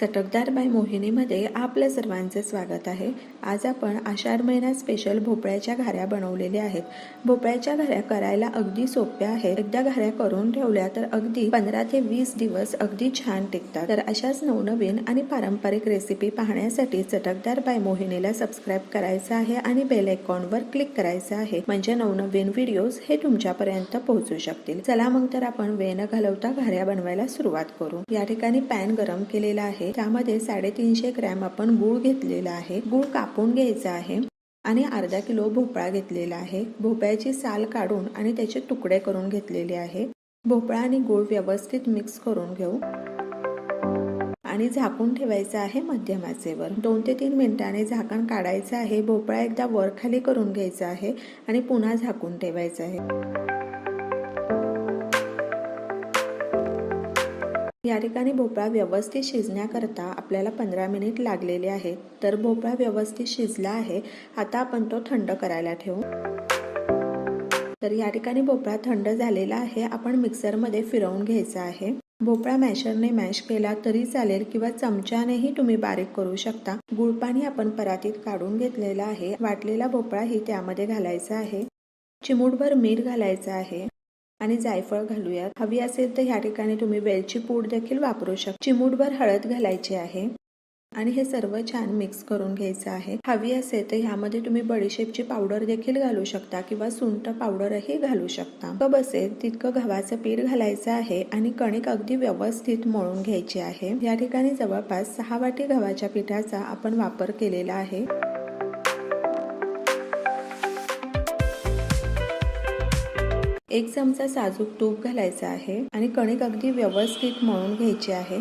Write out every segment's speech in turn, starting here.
चटकदार बाय मोहिनीमध्ये आपल्या सर्वांचे स्वागत आहे. आज आपण आषाढ महिन्यात स्पेशल भोपळ्याच्या घाऱ्या बनवलेल्या आहेत. भोपळ्याच्या घाऱ्या करायला अगदी सोप्या आहेत. एकदा घाऱ्या करून ठेवल्या तर अगदी पंधरा ते वीस दिवस अगदी छान टिकतात. तर अशाच नवनवीन आणि पारंपरिक रेसिपी पाहण्यासाठी चटकदार बाय मोहिनीला सबस्क्राईब करायचं आहे आणि बेल आयकॉनवर क्लिक करायचं आहे. म्हणजे नवनवीन व्हिडिओज हे तुमच्यापर्यंत पोहोचू शकतील. चला मग तर आपण वेळ न घालवता घाऱ्या बनवायला सुरुवात करू. या ठिकाणी पॅन गरम केलेला आहे. त्यामध्ये साडेतीनशे ग्रॅम आपण गूळ घेतलेला आहे. गूळ कापून घ्यायचा आहे आणि अर्धा किलो भोपळा घेतलेला आहे. भोपळ्याची साल काढून आणि त्याचे तुकडे करून घेतलेले आहे. भोपळा आणि गूळ व्यवस्थित मिक्स करून घेऊ. आणि झाकून ठेवायचं आहे मध्यम आचेवर दोन ते तीन मिनिटांनी झाकण काढायचं आहे. भोपळा एकदा वर खाली करून घ्यायचा आहे आणि पुन्हा झाकून ठेवायचं आहे. या ठिकाणी भोपळा व्यवस्थित शिजण्याकरता आपल्याला पंधरा मिनिट लागलेले आहेत. तर भोपळा व्यवस्थित शिजला आहे. आता आपण तो थंड करायला ठेवू. तर या ठिकाणी भोपळा थंड झालेला आहे. आपण मिक्सरमध्ये फिरवून घ्यायचा आहे. भोपळा मॅशरने मॅश केला तरी चालेल किंवा चमच्यानेही तुम्ही बारीक करू शकता. गुळपाणी आपण परातीत काढून घेतलेला आहे. वाटलेला भोपळाही त्यामध्ये घालायचा आहे. चिमूटभर मीठ घालायचं आहे. आणि जायफळ घालूयात. हवी असेल तर ह्या ठिकाणी तुम्ही वेलची पूड देखील वापरू शकता. चिमूटभर हळद घालायची आहे. आणि हे सर्व छान मिक्स करून घ्यायचं आहे. हवी असेल तर ह्यामध्ये तुम्ही बडीशेपची पावडर देखील घालू शकता किंवा सुंठ पावडरही घालू शकता. कब असेल तितकं गव्हाचं पीठ घालायचं आहे आणि कणिक अगदी व्यवस्थित मळून घ्यायची आहे. या ठिकाणी जवळपास सहा वाटी गव्हाच्या पिठाचा आपण वापर केलेला आहे. एक चमचा साजूक तूप घालायचा आहे आणि कणिक अगदी व्यवस्थित मळून घ्यायची आहे.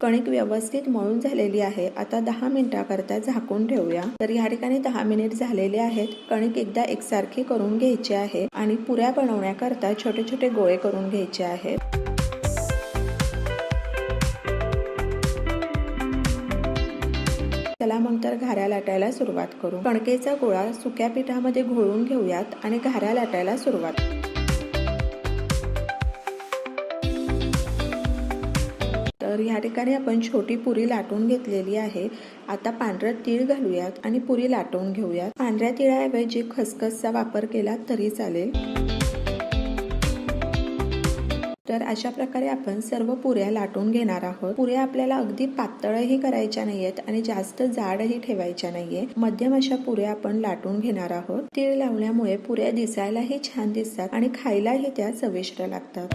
कणिक व्यवस्थित मळून झालेली आहे. आता दहा मिनिटाकरता झाकून ठेवूया. तर या ठिकाणी दहा मिनिट झालेले आहेत. कणिक एकदा एकसारखी करून घ्यायची आहे आणि पुऱ्या बनवण्याकरता छोटे छोटे गोळे करून घ्यायचे आहेत. चला मग तर घाऱ्या लाटायला सुरुवात करू. कणकेचा गोळा सुक्या पिठामध्ये घोळून घेऊयात आणि घाऱ्या लाटायला सुरुवात तर ह्या ठिकाणी आपण छोटी पुरी लाटून घेतलेली आहे. आता पांढरं तीळ घालूयात आणि पुरी लाटून घेऊयात. पांढऱ्या तिळाऐवजी खसखसचा वापर केला तरी चालेल. तर अशा प्रकारे आपण सर्व पुऱ्या लाटून घेणार आहोत. पुऱ्या आपल्याला अगदी पातळही करायच्या नाहीयेत आणि जास्त जाडही ठेवायच्या नाहीये. मध्यम अशा पुऱ्या आपण लाटून घेणार आहोत. तीळ लावल्यामुळे पुऱ्या दिसायलाही छान दिसतात आणि खायलाही त्या चविष्ट लागतात.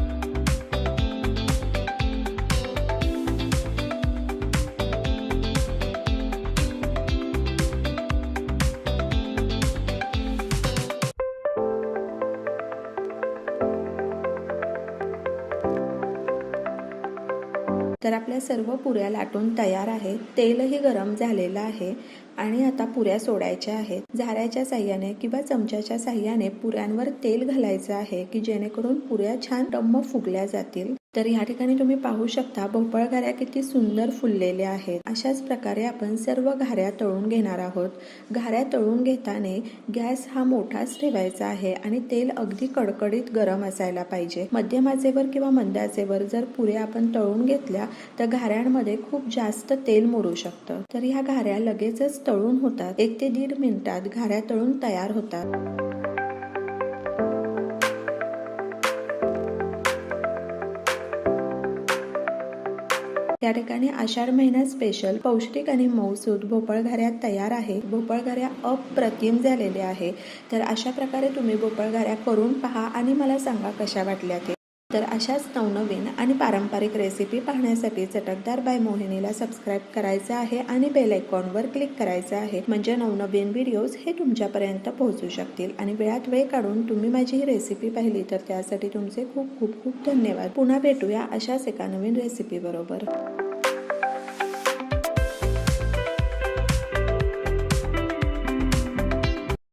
तर आपल्या सर्व पुऱ्या लाटून तयार आहेत. तेलही गरम झालेलं आहे आणि आता पुऱ्या सोडायच्या आहेत. झाऱ्याच्या साह्याने किंवा चमच्याच्या साह्याने पुऱ्यांवर तेल घालायचं आहे की जेणेकरून पुऱ्या छान टम्म फुगल्या जातील. तर या ठिकाणी तुम्ही पाहू शकता भोपळ घाऱ्या किती सुंदर फुललेल्या आहेत. अशाच प्रकारे आपण सर्व घाऱ्या तळून घेणार आहोत. घाऱ्या तळून घेताना गॅस हा मोठाच ठेवायचा आहे आणि तेल अगदी कडकडीत गरम असायला पाहिजे. मध्यम आचेवर किंवा मंद आचेवर जर पुऱ्या आपण तळून घेतल्या तर घाऱ्यांमध्ये खूप जास्त तेल मुरू शकतं. तर ह्या घाऱ्या लगेचच तळून होतात. एक ते दीड मिनिटात घाऱ्या तळून तयार होतात. त्या ठिकाणी आषाढ महिन्यात स्पेशल पौष्टिक आणि मऊसूद भोपळघाऱ्या तयार आहे. भोपळघाऱ्या अप्रतिम झालेल्या आहे. तर अशा प्रकारे तुम्ही भोपळघाऱ्या करून पहा आणि मला सांगा कशा वाटल्या ते. तर अशाच नवनवीन आणि पारंपरिक रेसिपी पाहण्यासाठी चटकदार बाय मोहिनीला सबस्क्राईब करायचं आहे आणि बेल आयकॉनवर क्लिक करायचं आहे. म्हणजे नवनवीन व्हिडिओज हे तुमच्यापर्यंत पोहोचू शकतील. आणि वेळात वेळ काढून तुम्ही माझी ही रेसिपी पाहिली तर त्यासाठी तुमचे खूप खूप खूप धन्यवाद. पुन्हा भेटूया अशाच एका नवीन रेसिपी बरोबर.